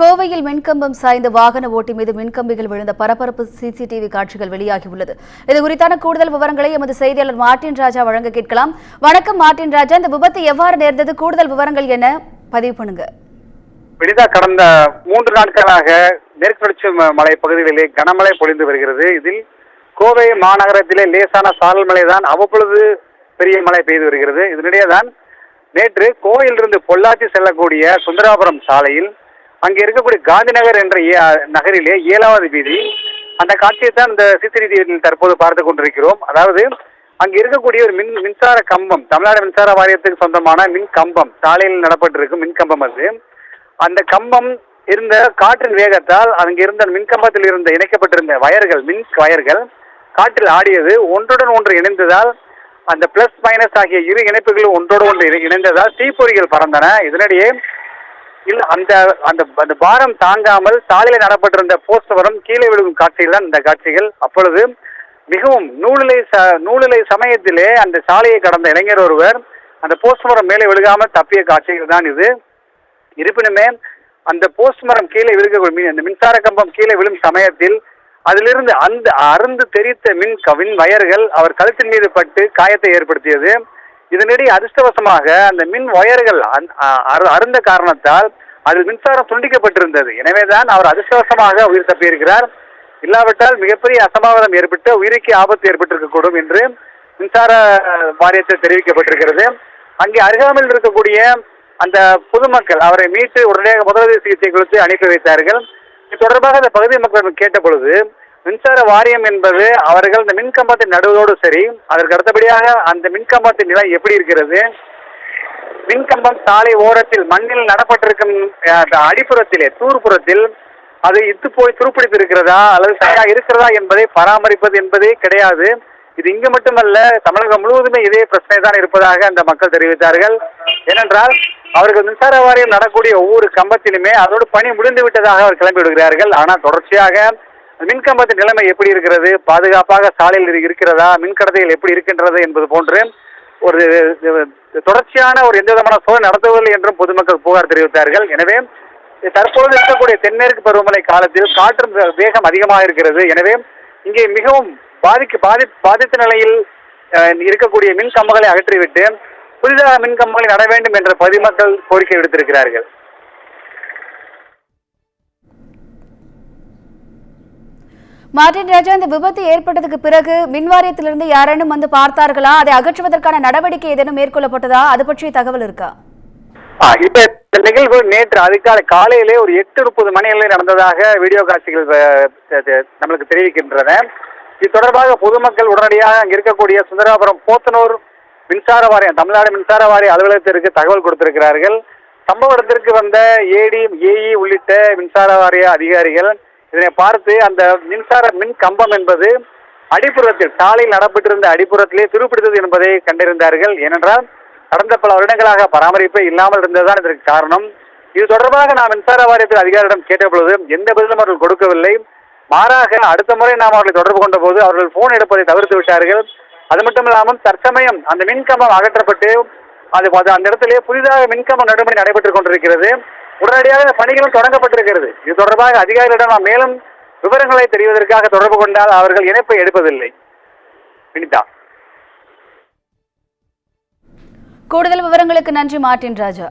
கோவையில் மின்கம்பம் சாய்ந்த வாகன ஓட்டி மீது மின்கம்பிகள் விழுந்த பரபரப்பு சிசிடிவி காட்சிகள் வெளியாகியுள்ளது. இது குறித்தான கூடுதல் விவரங்களை எமது செய்தியாளர் மார்டின் ராஜா வழங்க கேட்கலாம். வணக்கம் மார்டின் ராஜா இந்த விபத்து எவ்வாறு நேர்ந்தது? கூடுதல் விவரங்கள் என பதிவு பண்ணுங்க. வினிதா கடந்த மூன்று நாட்களாக மேற்கு தொடர்ச்சி ம- மலை பகுதிகளிலே கனமழை பொழிந்து வருகிறது. இதில் கோவை மாநகரத்திலே லேசான சாரல் மழை தான் அவ்வப்பொழுது பெரிய மழை பெய்து வருகிறது. இதனிடையே தான் நேற்று கோவையிலிருந்து பொள்ளாச்சி செல்லக்கூடிய சுந்தராபுரம் சாலையில் அங்கே இருக்கக்கூடிய காந்தி நகர் என்ற ஏ- நகரிலே ஏழாவது வீதி. அந்த காட்சியை தான் இந்த சிசிடிவியில் தற்போது பார்த்து கொண்டிருக்கிறோம். அதாவது அங்கே இருக்கக்கூடிய ஒரு மின் மின்சார கம்பம் தமிழ்நாடு மின்சார வாரியத்துக்கு சொந்தமான மின் கம்பம் சாலையில் நடப்பட்டிருக்கும் மின் கம்பம் அது. அந்த கம்பம் இருந்த காற்றின் வேகத்தால் அங்கே இருந்த மின்கம்பத்தில் இருந்த இணைக்கப்பட்டிருந்த வயர்கள் மின் வயர்கள் காற்றில் ஆடியது ஒன்றுடன் ஒன்று இணைந்ததால் அந்த பிளஸ் மைனஸ் ஆகிய இரு இணைப்புகளும் ஒன்றோடு ஒன்று இணை- இணைந்ததால் தீப்பொறிகள் பறந்தன. இதனிடையே இல்ல அந்த அந்த அந்த பாரம் தாங்காமல் சாலையில் நடப்பட்டிருந்த போஸ்டவரம் கீழே விழுகும் காட்சிகள் தான் இந்த காட்சிகள். அப்பொழுது மிகவும் நூலிலை ச நூலிலை சமயத்திலே அந்த சாலையை கடந்த இளைஞர் ஒருவர் அந்த போஸ்ட்மரம் மேலே விழுகாமல் தப்பிய காட்சிகள் தான் இது. இருப்பினுமே அந்த போஸ்ட் மரம் கீழே விழுக மின் அந்த மின்சார கம்பம் கீழே விழும் சமயத்தில் அதிலிருந்து அந்த அருந்து தெரித்த மின் க- மின் வயர்கள் அவர் கழுத்தின் மீது பட்டு காயத்தை ஏற்படுத்தியது. இதனிடையே அதிர்ஷ்டவசமாக அந்த மின் ஒயர்கள் அந்- அரு- அருந்த காரணத்தால் அதில் மின்சாரம் துண்டிக்கப்பட்டிருந்தது. எனவேதான் அவர் அதிர்ஷ்டவசமாக உயிர் தப்பியிருக்கிறார். இல்லாவிட்டால் மிகப்பெரிய அசம்பாவிதம் ஏற்பட்டு உயிருக்கு ஆபத்து ஏற்பட்டிருக்கக்கூடும் என்று மின்சார வாரியத்தில் தெரிவிக்கப்பட்டிருக்கிறது. அங்கே அருகாமையில் இருக்கக்கூடிய அந்த பொதுமக்கள் அவரை மீட்டு உடனடியாக முதலுதவி சிகிச்சை கொடுத்து அனுப்பி வைத்தார்கள். இது தொடர்பாக அந்த பகுதி மக்கள் கேட்ட பொழுது மின்சார வாரியம் என்பது அவர்கள் இந்த மின்கம்பத்தை நடுவதோடு சரி அதற்கு அடுத்தபடியாக அந்த மின்கம்பத்தின் நிலை எப்படி இருக்கிறது? மின்கம்பம் சாலை ஓரத்தில் மண்ணில் நடப்பட்டிருக்கும் அடிப்புறத்திலே தூர்புறத்தில் அது இத்து போய் துருப்பிடித்து இருக்கிறதா அல்லது சரியா இருக்கிறதா என்பதை பராமரிப்பது என்பதே கிடையாது. இது இங்கு மட்டுமல்ல தமிழகம் முழுவதுமே இதே பிரச்சனை தான் இருப்பதாக அந்த மக்கள் தெரிவித்தார்கள். ஏனென்றால் அவர்கள் மின்சார வாரியம் நடக்கூடிய ஒவ்வொரு கம்பத்திலுமே அதோடு பணி முடிந்து விட்டதாக அவர் கிளம்பி விடுகிறார்கள். ஆனால் தொடர்ச்சியாக மின்கம்பத்து நிலைமை எப்படி இருக்கிறது? பாதுகாப்பாக சாலையில் இருக்கிறதா? மின்கடத்தைகள் எப்படி இருக்கின்றது என்பது போன்று ஒரு தொடர்ச்சியான ஒரு எந்த விதமான சோதனை நடத்தவில்லை என்றும் பொதுமக்கள் புகார் தெரிவித்தார்கள். எனவே தற்போது இருக்கக்கூடிய தென்மேற்கு பருவமழை காலத்தில் காற்றும் வேகம் அதிகமாக இருக்கிறது. எனவே இங்கே மிகவும் பாதிக்க பாதி பாதித்த நிலையில் இருக்கக்கூடிய மின் கம்பங்களை அகற்றிவிட்டு புதிதாக மின் கம்பங்களை நட வேண்டும் என்ற பொதுமக்கள் கோரிக்கை விடுத்திருக்கிறார்கள். மார்டின் ராஜா இந்த விபத்து ஏற்பட்டதுக்கு பிறகு மின்வாரியத்திலிருந்து யாரேனும் வந்து பார்த்தார்களா? அதை அகற்றுவதற்கான நடவடிக்கை ஏதேனும் மேற்கொள்ளப்பட்டதா? அது பற்றிய தகவல் இருக்கா? இப்ப இந்த நிகழ்வு நேற்று அதிகாலை காலையிலே ஒரு எட்டு முப்பது மணிகளில் நடந்ததாக வீடியோ காட்சிகள் நம்மளுக்கு தெரிவிக்கின்றன. இது தொடர்பாக பொதுமக்கள் உடனடியாக அங்க இருக்கக்கூடிய சுந்தராபுரம் போத்தனூர் மின்சார வாரியம் தமிழ்நாடு மின்சார வாரிய அலுவலகத்திற்கு தகவல் கொடுத்திருக்கிறார்கள். சம்பவ இடத்திற்கு வந்த ஏடி ஏஇ உள்ளிட்ட மின்சார வாரிய அதிகாரிகள் இதனை பார்த்து அந்த மின்சார மின் கம்பம் என்பது அடிப்புறத்தில் சாலையில் நடப்பட்டிருந்த அடிப்புறத்திலே துருப்பிடித்தது என்பதை கண்டிருந்தார்கள் ஏனென்றால் கடந்த பல வருடங்களாக பராமரிப்பே இல்லாமல் இருந்ததுதான் இதற்கு காரணம். இது தொடர்பாக நாம் மின்சார வாரியத்தில் அதிகாரியிடம் கேட்டபொழுது எந்த பதிலும் அவர்கள் கொடுக்கவில்லை. மாறாக அடுத்த முறை நாம் அவர்களை தொடர்பு கொண்ட போது அவர்கள் போன் எடுப்பதை தவிர்த்து விட்டார்கள். அது மட்டும் இல்லாமல் தற்சமயம் அந்த மின்கம்பம் அகற்றப்பட்டு அது அந்த இடத்திலே புதிதாக மின்கம்பம் நடுமுறை நடைபெற்றுக் கொண்டிருக்கிறது. உடனடியாக பணிகளும் தொடங்கப்பட்டிருக்கிறது. இது தொடர்பாக அதிகாரிகளிடம் நாம் மேலும் விவரங்களை தெரிவதற்காக தொடர்பு கொண்டால் அவர்கள் இணைப்பை எடுப்பதில்லை. வினிதா. கூடுதல் விவரங்களுக்கு நன்றி மார்டின் ராஜா.